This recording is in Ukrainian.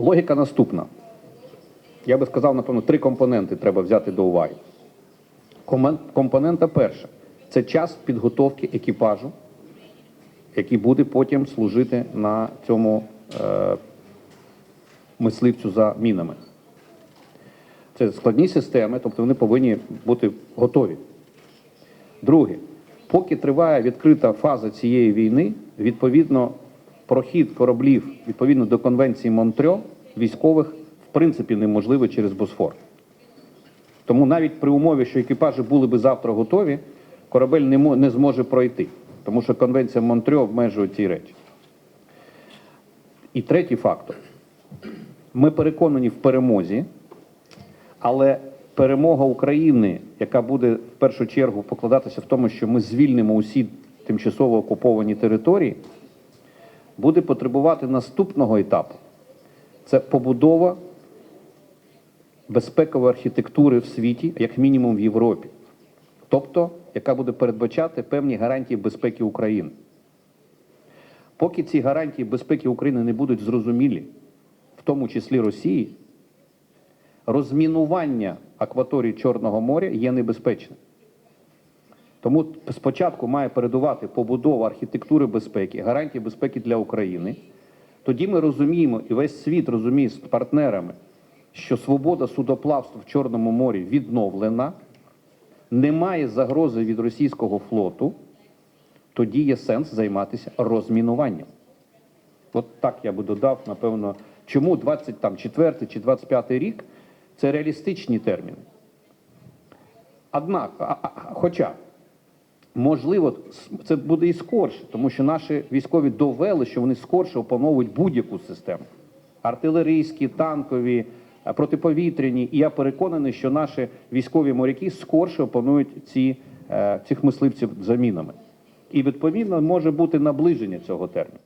Логіка наступна. Я би сказав, напевно, три компоненти треба взяти до уваги. Компонента перша це час підготовки екіпажу, який буде потім служити на цьому е, мисливцю за мінами. Це складні системи, тобто вони повинні бути готові. Друге, поки триває відкрита фаза цієї війни, відповідно, прохід кораблів відповідно до конвенції Монтрьо військових в принципі неможливий через Босфор. Тому навіть при умові, що екіпажі були би завтра готові, корабель не, не зможе пройти, тому що конвенція Монтрьо обмежує ці речі. І третій фактор. Ми переконані в перемозі, але перемога України, яка буде в першу чергу покладатися в тому, що ми звільнимо усі тимчасово окуповані території, буде потребувати наступного етапу. Це побудова безпекової архітектури в світі, як мінімум в Європі. Тобто, яка буде передбачати певні гарантії безпеки України. Поки ці гарантії безпеки України не будуть зрозумілі, в тому числі Росії, розмінування акваторії Чорного моря є небезпечним. Тому спочатку має передувати побудова архітектури безпеки, гарантії безпеки для України. Тоді ми розуміємо, і весь світ розуміє з партнерами, що свобода судоплавства в Чорному морі відновлена, немає загрози від російського флоту, тоді є сенс займатися розмінуванням. От так я би додав, напевно, чому 24 чи 25 рік це реалістичні терміни. Однак, а- а- хоча, можливо, це буде і скорше, тому що наші військові довели, що вони скорше опановують будь-яку систему. Артилерійські, танкові, е, протиповітряні. І я переконаний, що наші військові моряки скорше опанують ці, е, цих мисливців замінами. І відповідно може бути наближення цього терміну.